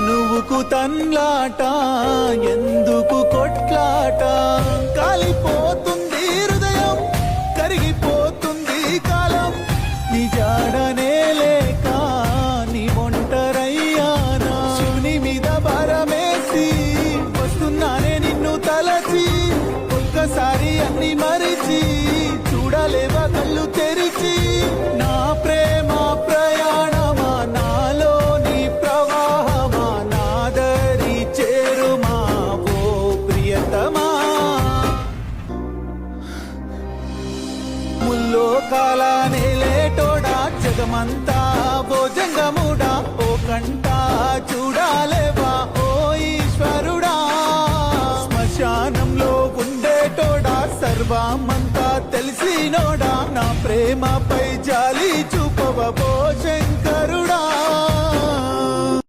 తనువుకు తన్లాట ఎందుకు ముల్లో కాల నేలేటోడా? జగమంతా భోజంగముడా ఓ కంట చూడాలేవా? ఓ ఈశ్వరుడా? శ్మశానంలో ఉండేటోడా? సర్వమంతా తెలిసినోడా? నా ప్రేమపై జాలి చూపవ? భోజంగ